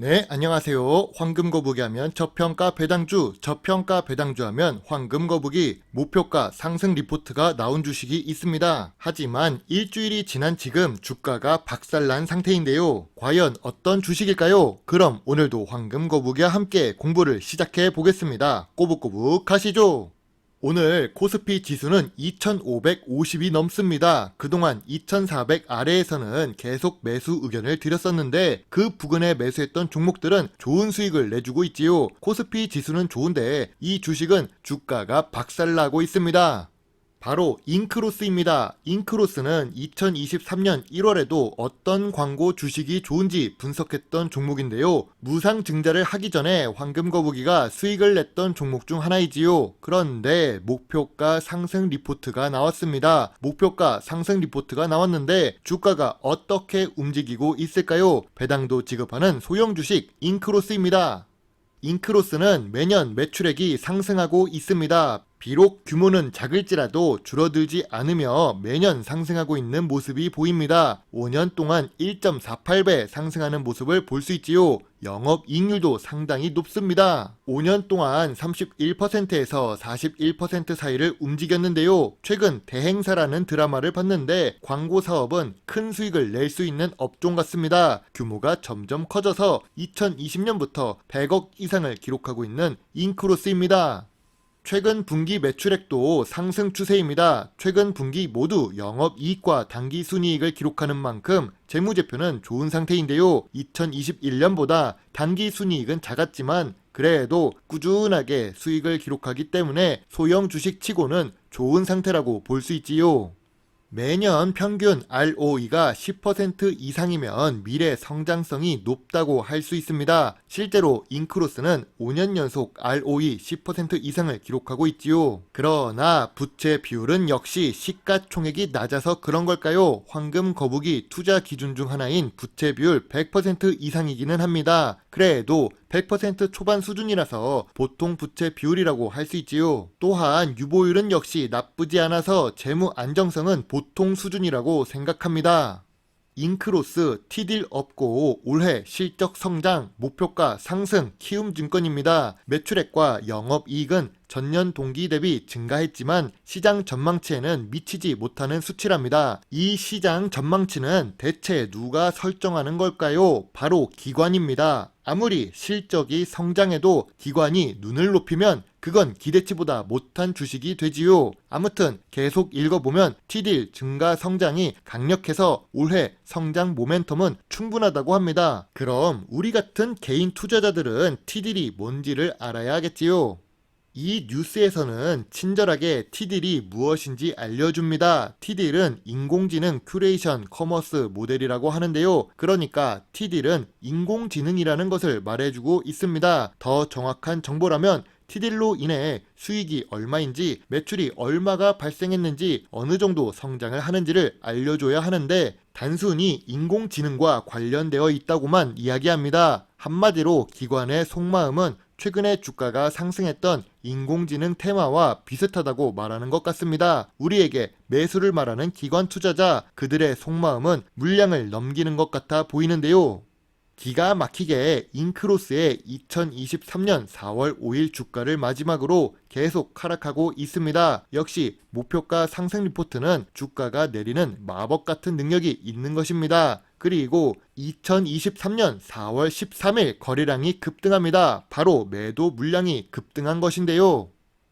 네, 안녕하세요. 황금거북이 하면 저평가 배당주, 저평가 배당주 하면 황금거북이 목표가 상승 리포트가 나온 주식이 있습니다. 하지만 일주일이 지난 지금 주가가 박살난 상태인데요. 과연 어떤 주식일까요? 그럼 오늘도 황금거북이와 함께 공부를 시작해 보겠습니다. 꼬북꼬북 가시죠. 오늘 코스피 지수는 2550이 넘습니다. 그동안 2400 아래에서는 계속 매수 의견을 드렸었는데 그 부근에 매수했던 종목들은 좋은 수익을 내주고 있지요. 코스피 지수는 좋은데 이 주식은 주가가 박살나고 있습니다. 바로 잉크로스입니다. 잉크로스는 2023년 1월에도 어떤 광고 주식이 좋은지 분석했던 종목인데요. 무상 증자를 하기 전에 황금거북이가 수익을 냈던 종목 중 하나이지요. 그런데 목표가 상승 리포트가 나왔습니다. 목표가 상승 리포트가 나왔는데 주가가 어떻게 움직이고 있을까요? 배당도 지급하는 소형 주식 잉크로스입니다. 잉크로스는 매년 매출액이 상승하고 있습니다. 비록 규모는 작을지라도 줄어들지 않으며 매년 상승하고 있는 모습이 보입니다. 5년 동안 1.48배 상승하는 모습을 볼 수 있지요. 영업 이익률도 상당히 높습니다. 5년 동안 31%에서 41% 사이를 움직였는데요. 최근 대행사라는 드라마를 봤는데 광고 사업은 큰 수익을 낼 수 있는 업종 같습니다. 규모가 점점 커져서 2020년부터 100억 이상을 기록하고 있는 잉크로스입니다. 최근 분기 매출액도 상승 추세입니다. 최근 분기 모두 영업이익과 당기순이익을 기록하는 만큼 재무제표는 좋은 상태인데요. 2021년보다 단기순이익은 작았지만 그래도 꾸준하게 수익을 기록하기 때문에 소형 주식 치고는 좋은 상태라고 볼 수 있지요. 매년 평균 ROE가 10% 이상이면 미래 성장성이 높다고 할 수 있습니다. 실제로 잉크로스는 5년 연속 ROE 10% 이상을 기록하고 있지요. 그러나 부채 비율은 역시 시가총액이 낮아서 그런 걸까요? 황금 거북이 투자 기준 중 하나인 부채 비율 100% 이상이기는 합니다. 그래도 100% 초반 수준이라서 보통 부채 비율이라고 할 수 있지요. 또한 유보율은 역시 나쁘지 않아서 재무 안정성은 보통 수준이라고 생각합니다. 잉크로스 티딜 없고 올해 실적 성장, 목표가 상승, 키움증권입니다. 매출액과 영업이익은 전년 동기 대비 증가했지만 시장 전망치에는 미치지 못하는 수치랍니다. 이 시장 전망치는 대체 누가 설정하는 걸까요? 바로 기관입니다. 아무리 실적이 성장해도 기관이 눈을 높이면 그건 기대치보다 못한 주식이 되지요. 아무튼 계속 읽어보면 티딜 증가 성장이 강력해서 올해 성장 모멘텀은 충분하다고 합니다. 그럼 우리 같은 개인 투자자들은 티딜이 뭔지를 알아야 하겠지요. 이 뉴스에서는 친절하게 티딜이 무엇인지 알려줍니다. 티딜은 인공지능 큐레이션 커머스 모델이라고 하는데요. 그러니까 티딜은 인공지능이라는 것을 말해주고 있습니다. 더 정확한 정보라면 티딜로 인해 수익이 얼마인지 매출이 얼마가 발생했는지 어느 정도 성장을 하는지를 알려줘야 하는데 단순히 인공지능과 관련되어 있다고만 이야기합니다. 한마디로 기관의 속마음은 최근에 주가가 상승했던 인공지능 테마와 비슷하다고 말하는 것 같습니다. 우리에게 매수를 말하는 기관 투자자 그들의 속마음은 물량을 넘기는 것 같아 보이는데요. 기가 막히게 잉크로스의 2023년 4월 5일 주가를 마지막으로 계속 하락하고 있습니다. 역시 목표가 상승 리포트는 주가가 내리는 마법 같은 능력이 있는 것입니다. 그리고 2023년 4월 13일 거래량이 급등합니다. 바로 매도 물량이 급등한 것인데요.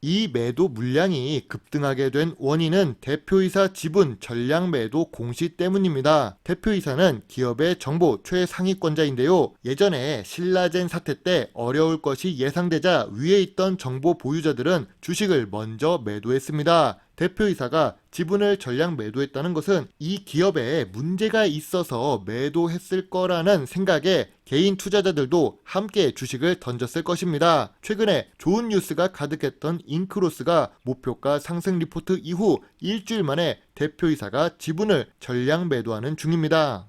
이 매도 물량이 급등하게 된 원인은 대표이사 지분 전량 매도 공시 때문입니다. 대표이사는 기업의 정보 최상위권자인데요. 예전에 신라젠 사태 때 어려울 것이 예상되자 위에 있던 정보 보유자들은 주식을 먼저 매도했습니다. 대표이사가 지분을 전량 매도했다는 것은 이 기업에 문제가 있어서 매도했을 거라는 생각에 개인 투자자들도 함께 주식을 던졌을 것입니다. 최근에 좋은 뉴스가 가득했던 잉크로스가 목표가 상승 리포트 이후 일주일 만에 대표이사가 지분을 전량 매도하는 중입니다.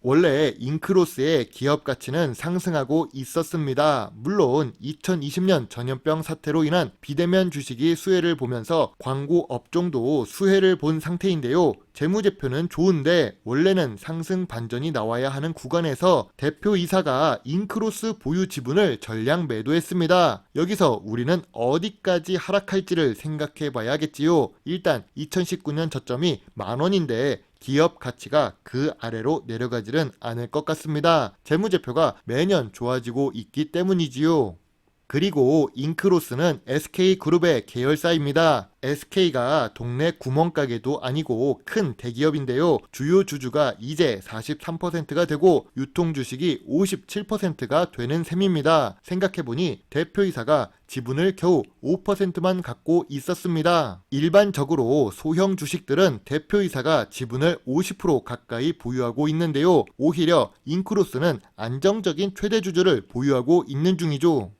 원래 잉크로스의 기업 가치는 상승하고 있었습니다. 물론 2020년 전염병 사태로 인한 비대면 주식이 수혜를 보면서 광고 업종도 수혜를 본 상태인데요. 재무제표는 좋은데 원래는 상승 반전이 나와야 하는 구간에서 대표이사가 잉크로스 보유 지분을 전량 매도했습니다. 여기서 우리는 어디까지 하락할지를 생각해 봐야겠지요. 일단 2019년 저점이 만 원인데 기업 가치가 그 아래로 내려가지는 않을 것 같습니다. 재무제표가 매년 좋아지고 있기 때문이지요. 그리고 잉크로스는 SK그룹의 계열사입니다. SK가 동네 구멍가게도 아니고 큰 대기업인데요. 주요 주주가 이제 43%가 되고 유통 주식이 57%가 되는 셈입니다. 생각해보니 대표이사가 지분을 겨우 5%만 갖고 있었습니다. 일반적으로 소형 주식들은 대표이사가 지분을 50% 가까이 보유하고 있는데요. 오히려 잉크로스는 안정적인 최대 주주를 보유하고 있는 중이죠.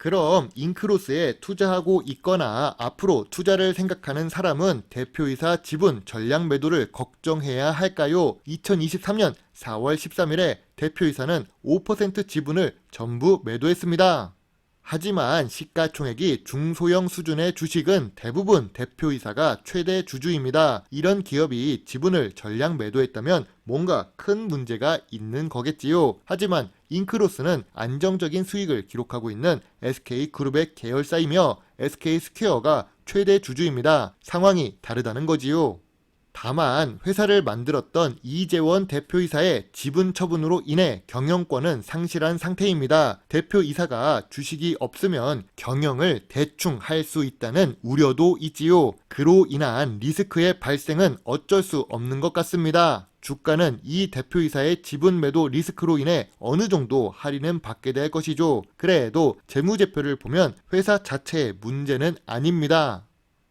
그럼 잉크로스에 투자하고 있거나 앞으로 투자를 생각하는 사람은 대표이사 지분 전량 매도를 걱정해야 할까요? 2023년 4월 13일에 대표이사는 5% 지분을 전부 매도했습니다. 하지만 시가총액이 중소형 수준의 주식은 대부분 대표이사가 최대 주주입니다. 이런 기업이 지분을 전량 매도했다면 뭔가 큰 문제가 있는 거겠지요. 하지만 잉크로스는 안정적인 수익을 기록하고 있는 SK그룹의 계열사이며 SK스퀘어가 최대 주주입니다. 상황이 다르다는 거지요. 다만 회사를 만들었던 이재원 대표이사의 지분 처분으로 인해 경영권은 상실한 상태입니다. 대표이사가 주식이 없으면 경영을 대충 할 수 있다는 우려도 있지요. 그로 인한 리스크의 발생은 어쩔 수 없는 것 같습니다. 주가는 이 대표이사의 지분 매도 리스크로 인해 어느 정도 할인은 받게 될 것이죠. 그래도 재무제표를 보면 회사 자체의 문제는 아닙니다.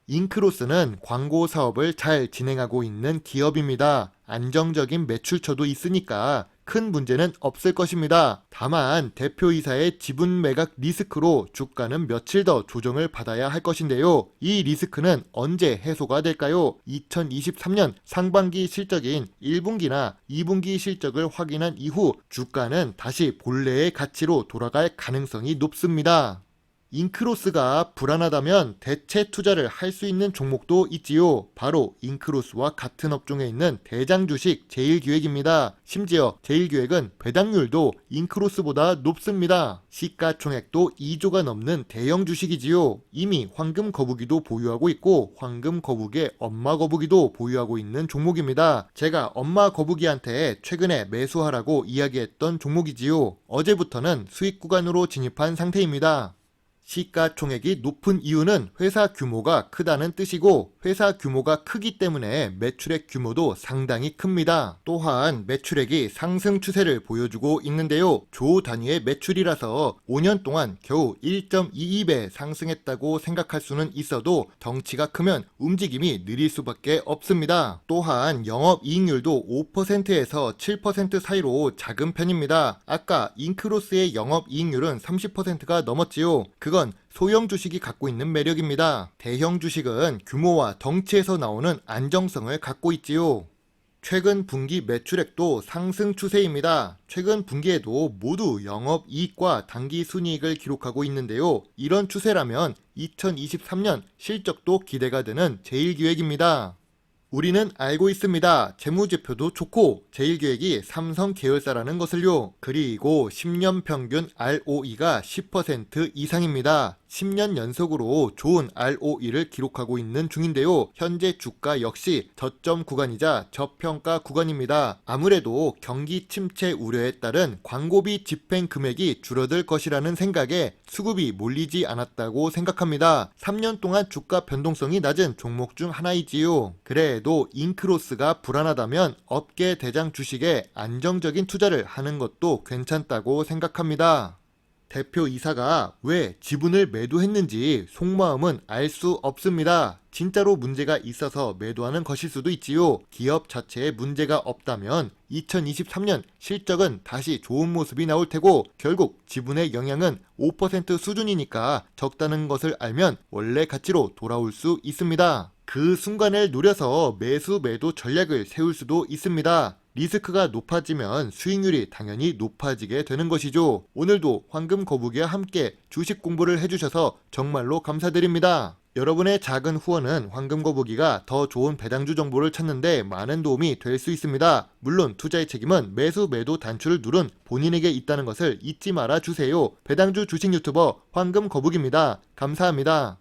잉크로스는 광고 사업을 잘 진행하고 있는 기업입니다. 안정적인 매출처도 있으니까 큰 문제는 없을 것입니다. 다만 대표이사의 지분 매각 리스크로 주가는 며칠 더 조정을 받아야 할 것인데요. 이 리스크는 언제 해소가 될까요? 2023년 상반기 실적인 1분기나 2분기 실적을 확인한 이후 주가는 다시 본래의 가치로 돌아갈 가능성이 높습니다. 잉크로스가 불안하다면 대체 투자를 할 수 있는 종목도 있지요. 바로 잉크로스와 같은 업종에 있는 대장 주식 제일기획입니다. 심지어 제일기획은 배당률도 잉크로스보다 높습니다. 시가총액도 2조가 넘는 대형 주식이지요. 이미 황금 거북이도 보유하고 있고 황금 거북의 엄마 거북이도 보유하고 있는 종목입니다. 제가 엄마 거북이한테 최근에 매수하라고 이야기했던 종목이지요. 어제부터는 수익 구간으로 진입한 상태입니다. 시가총액이 높은 이유는 회사 규모가 크다는 뜻이고 회사 규모가 크기 때문에 매출액 규모도 상당히 큽니다. 또한 매출액이 상승 추세를 보여주고 있는데요. 조 단위의 매출이라서 5년 동안 겨우 1.22배 상승했다고 생각할 수는 있어도 덩치가 크면 움직임이 느릴 수밖에 없습니다. 또한 영업 이익률도 5%에서 7% 사이로 작은 편입니다. 아까 잉크로스의 영업 이익률은 30%가 넘었지요. 그건 소형 주식이 갖고 있는 매력입니다. 대형 주식은 규모와 덩치에서 나오는 안정성을 갖고 있지요. 최근 분기 매출액도 상승 추세입니다. 최근 분기에도 모두 영업 이익과 단기 순이익을 기록하고 있는데요. 이런 추세라면 2023년 실적도 기대가 되는 제일 기획입니다. 우리는 알고 있습니다. 재무제표도 좋고 제일기획이 삼성 계열사라는 것을요. 그리고 10년 평균 ROE가 10% 이상입니다. 10년 연속으로 좋은 ROE를 기록하고 있는 중인데요. 현재 주가 역시 저점 구간이자 저평가 구간입니다. 아무래도 경기 침체 우려에 따른 광고비 집행 금액이 줄어들 것이라는 생각에 수급이 몰리지 않았다고 생각합니다. 3년 동안 주가 변동성이 낮은 종목 중 하나이지요. 그래도 잉크로스가 불안하다면 업계 대장 주식에 안정적인 투자를 하는 것도 괜찮다고 생각합니다. 대표 이사가 왜 지분을 매도했는지 속마음은 알 수 없습니다. 진짜로 문제가 있어서 매도하는 것일 수도 있지요. 기업 자체에 문제가 없다면 2023년 실적은 다시 좋은 모습이 나올 테고 결국 지분의 영향은 5% 수준이니까 적다는 것을 알면 원래 가치로 돌아올 수 있습니다. 그 순간을 노려서 매수 매도 전략을 세울 수도 있습니다. 리스크가 높아지면 수익률이 당연히 높아지게 되는 것이죠. 오늘도 황금 거북이와 함께 주식 공부를 해주셔서 정말로 감사드립니다. 여러분의 작은 후원은 황금 거북이가 더 좋은 배당주 정보를 찾는데 많은 도움이 될 수 있습니다. 물론 투자의 책임은 매수 매도 단추를 누른 본인에게 있다는 것을 잊지 말아 주세요. 배당주 주식 유튜버 황금 거북입니다. 감사합니다.